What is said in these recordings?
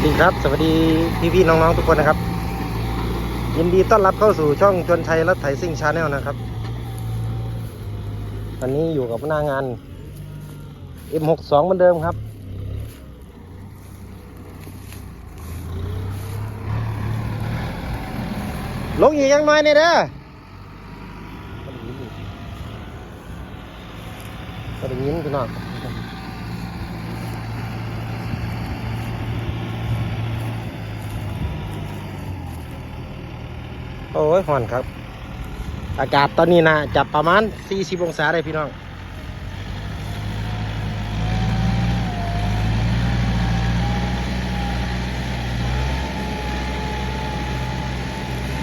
วัสดีครับ สวัสดีพี่พี่ๆน้องๆทุกคนนะครับ ยินดีต้อนรับเข้าสู่ช่องชวนชัยรถไถซิ่งชาแนลนะครับวันนี้อยู่กับหน้างาน M62 เหมือนเดิมครับ ลงอีกยังน้อยเนี่ยเด้อก็ได้ยินพี่น้อง โอ้ยห่อนครับ อากาศตอนนี้นะจะประมาณ 40 องศาได้พี่น้อง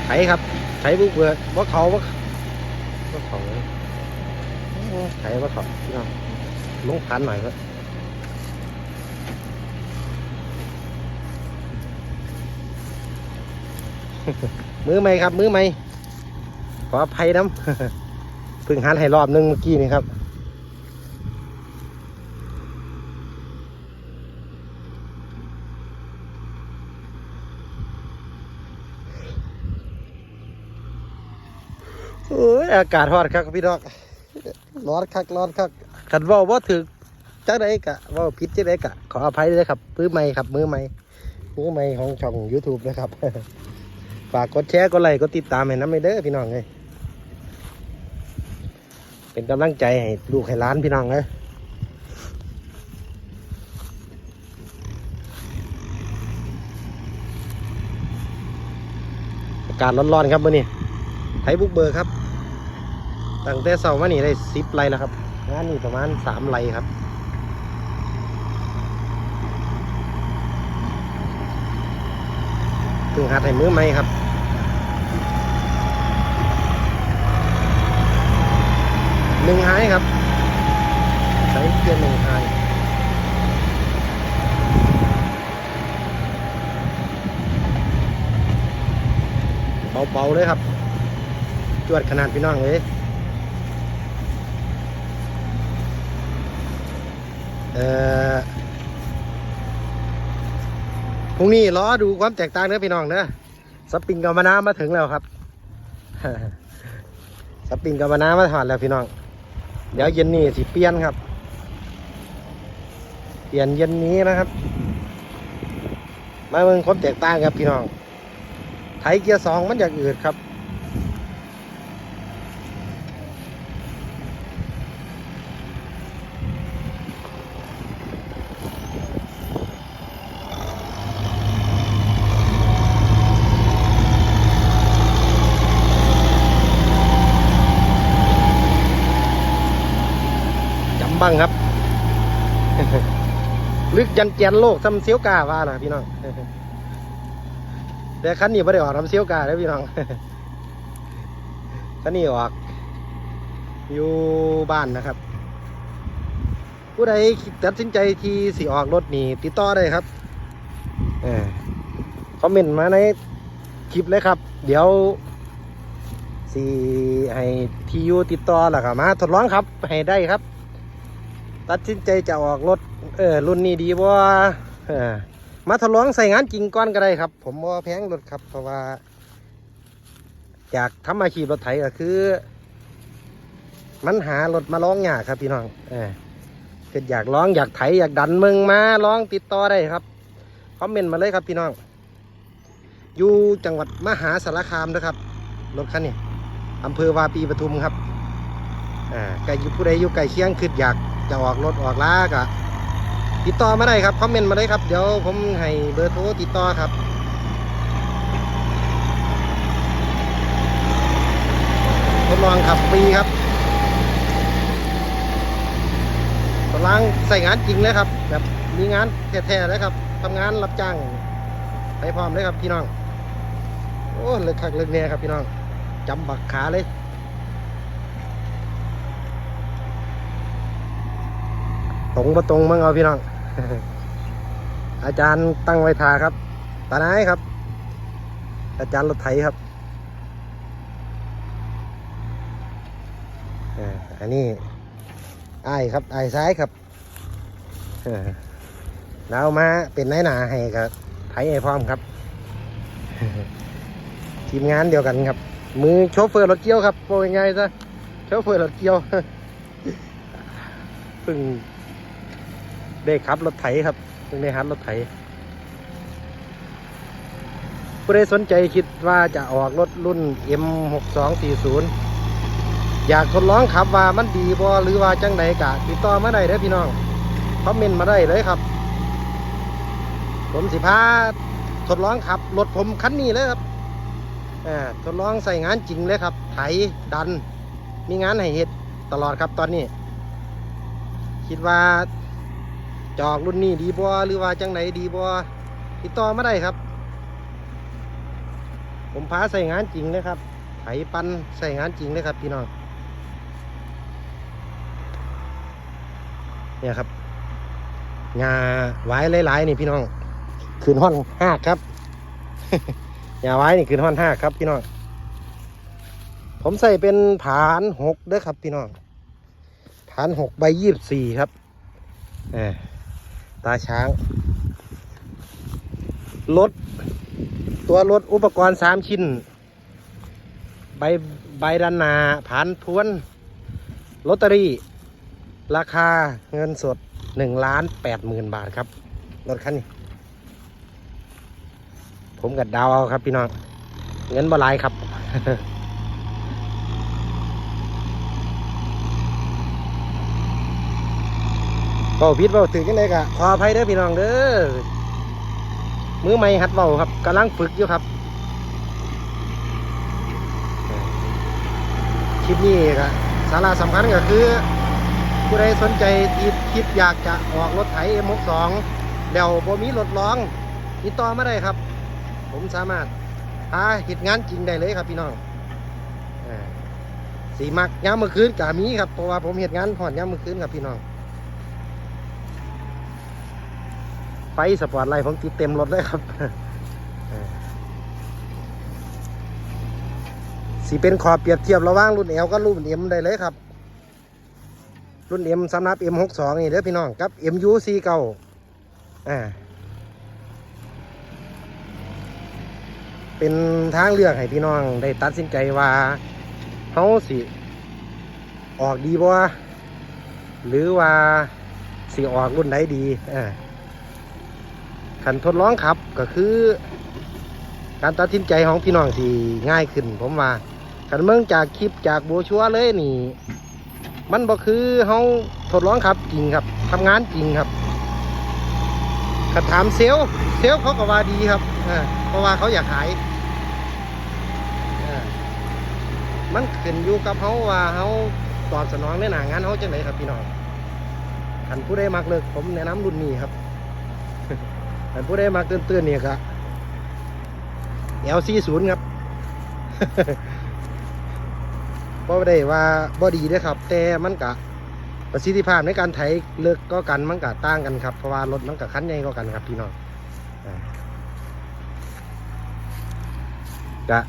ไถครับไถบุกเบือว่าเขาว่าว่าเขาไถว่าเขาพี่น้องลงพันหน่อยครับ มือใหม่ครับ มือใหม่ขออภัยน้ำพิ่งหันให้รอบนึงเมื่อกี้นี่ครับโอ้ยอากาศฮอดครับพี่น้องร้อนคักร้อนคักขันว่าว่าถึกจังไดกะว่าผิดจังไดกะขออภัยด้วยครับมือใหม่ครับมือใหม่มือใหม่ของช่อง YouTube นะครับ ฝากกดแชร์กดไลค์กดติดตามให้น้ำไม่เด้อพี่น้องเลยเป็นกำลังใจให้ลูกให้ร้านพี่น้องเลยอากาศร้อนๆครับมื่อนี้ไทยบุกเบอร์ครับตั้งแต่เสาร์มานี่ได้สิบไรแล้วครับงานนี้ประมาณสามไรครับถึงหัดให้มือใหมครับ หนึ่งไฮครับ ใช้เกียร์หนึ่งไฮเบาๆเลยครับ จวดขนาดพี่น้องเลยเอ่อพรุ่งนี้รอดูความแตกต่างเด้อพี่น้องเด้อสปริงกับมะนาวมาถึงแล้วครับสปริงกับมะนาวมาถอดแล้วพี่น้อง เดี๋ยวเย็นนี้สิเปลี่ยนครับ เปลี่ยนเย็นนี้นะครับ มาเมืองความแตกต่างครับพี่น้อง ไถเกียร์สองมันอยากอืดครับ บ้างครับ ลึกยันเจียนโลกทำเสียวกาว่านะพี่น้องแต่คันนี้ไม่ได้ออกทำเสียวกาเลยพี่น้องคันนี้ออก อยู่บ้านนะครับ ผู้ใดตัดสินใจที่สิออกรถนี่ติดต่อได้ครับเออคอมเมนต์มาในคลิปเลยครับ เดี๋ยวสิให้ทียูติดต่อแล้วก็มาทดลองครับ ให้ได้ครับ ตัดสินใจจะออกรถเออรุ่นนี้ดีบ่เออมาทดลองใส่งานจริงก่อนก็ได้ครับ ผมว่าแพงรถครับ เพราะว่าอยากทำอาชีพรถไถก็คือ มันหารถมาลองยากครับพี่น้องเออเกิดอยากลองอยากไถอยากดันมึงมาลองติดต่อได้ครับคอมเมนต์มาเลยครับพี่น้อง อยู่จังหวัดมหาสารคามนะครับรถคันนี้อำเภอวาปีปทุมครับอ่าไก่ยู่ผู้ใดอยู่ไก่เคียงคืออยาก จะออกรถออกล้ากะติดต่อมาได้ครับคอมเมนต์มาได้ครับ เดี๋ยวผมให้เบอร์โทรติดต่อครับทดลองขับฟรีครับทดลองใส่งานจริงเลยครับ แบบมีงานแท้ๆเลยครับทำงานรับจ้างไปพร้อมเลยครับพี่น้อง โอ้เลิกคักเลิกเนี่ยครับพี่น้องจำบักขาเลย ตรงประตรงมั้งเอาพี่น้อง อาจารย์ตั้งไว้ทาครับตาไหนครับ อาจารย์รถไถครับอันนี้ไอ้ครับไอ้ซ้ายครับเออแล้วมาเป็นนายหนาให้กับไถไถให้พร้อมครับ ทีมงานเดียวกันครับ มือโชเฟอร์รถเกี่ยวครับโปรยง่ายๆซะโชเฟอร์รถเกี่ยวเพิ่ง ได้ขับรถไถครับเพิ่งได้หัดรถไถผู้ใดสนใจคิดว่าจะออกรถรุ่น M6240 อยากทดลองขับว่ามันดีบ่หรือว่าจังใดกะติดต่อมาได้เด้อพี่น้องคอมเมนต์มาได้เลยครับ ผมสิพาทดลองขับรถผมคันนี้เลยครับอ่าทดลองใส่งานจริงเลยครับ ไถดัน มีงานให้เฮ็ดตลอดครับตอนนี้ คิดว่า จอกรุ่นนี้ดีบ่หรือว่าจังไหนดีบ่ติดต่อมาได้ครับ ผมพาใส่งานจริงเลยครับไถปันใส่งานจริงเลยครับพี่น้องเนี่ยครับงาไว้หลายๆนี่พี่น้องคืนห้อนห้าครับอย่าไว้นี่คืนห้อนห้าครับพี่น้องผมใส่เป็นฐานหกด้อครับพี่น้องฐานหกใบยี่สิบสี่ครับเออ ตาช้าง รถ ตัวรถอุปกรณ์สามชิ้น ใบใบดันนาผ่านทวนลอตเตอรี่ ราคาเงินสดหนึ่งล้านแปดหมื่นบาทครับ รถคันนี้ ผมกับดาวเอาครับพี่น้อง เงินบ่หลายครับ เบาพิษเบาตื่นยังไงกะขออภัยเด้อพี่น้องเด้อมือใหม่หัดเบาครับกำลังฝึกอยู่ครับคลิปนี้ก็สาระสำคัญก็คือ ผู้ใดสนใจที่คิดอยากจะออกรถไถ M62 แล้วบ่มีรถร้องติดต่อมาได้ครับ ผมสามารถหาเหตุงานจริงได้เลยครับพี่น้องสีมักย้ำเมื่อคืนกะมีครับเพราะว่าผมเหตุงานผ่อนย้ำเมื่อคืนครับพี่น้อง ไฟสปอร์ตไลท์ผมติดเต็มรถเลยครับสีเป็นขอบเปรียบเทียบระหว่างรุ่น L กับรุ่น M ได้เลยครับ รุ่น M สำหรับ M62 นี่เด้อพี่น้องกับ MU49 อ่าเป็นทางเลือกให้พี่น้องได้ตัดสินใจว่าเขาสิ ออกดีบ่หรือว่าสิออกรุ่นไหนดีอ่า ขันทดลองขับก็คือ การตัดสินใจของพี่น้องสิง่ายขึ้น ผมว่าขันเมืองจากคลิปจากโบชัวเลยนี่ มันบ่คือเขาทดลองขับจริงครับทำงานจริงครับขันถามเซลเซลเขาก็ว่าดีครับเพราะว่าเขาอยากขายมันขึ้นอยู่กับเขาว่าเขาตอบสนองในหนางานเขาจังไหนครับพี่น้องขันผู้ใดมักเลิกผมแนะนำรุ่นนี้ครับ แต่ผู้ได้มากตื้นๆเนี่ยครับ L40 ครับบ่ได้ว่าบ่ดีด้อครับ แต่มันกะประสิทธิภาพในการไถเลิกก็กันมันกะต่างกันครับ เพราะว่ารถมันกะคันใหญ่ก็กันครับพี่น้องกะ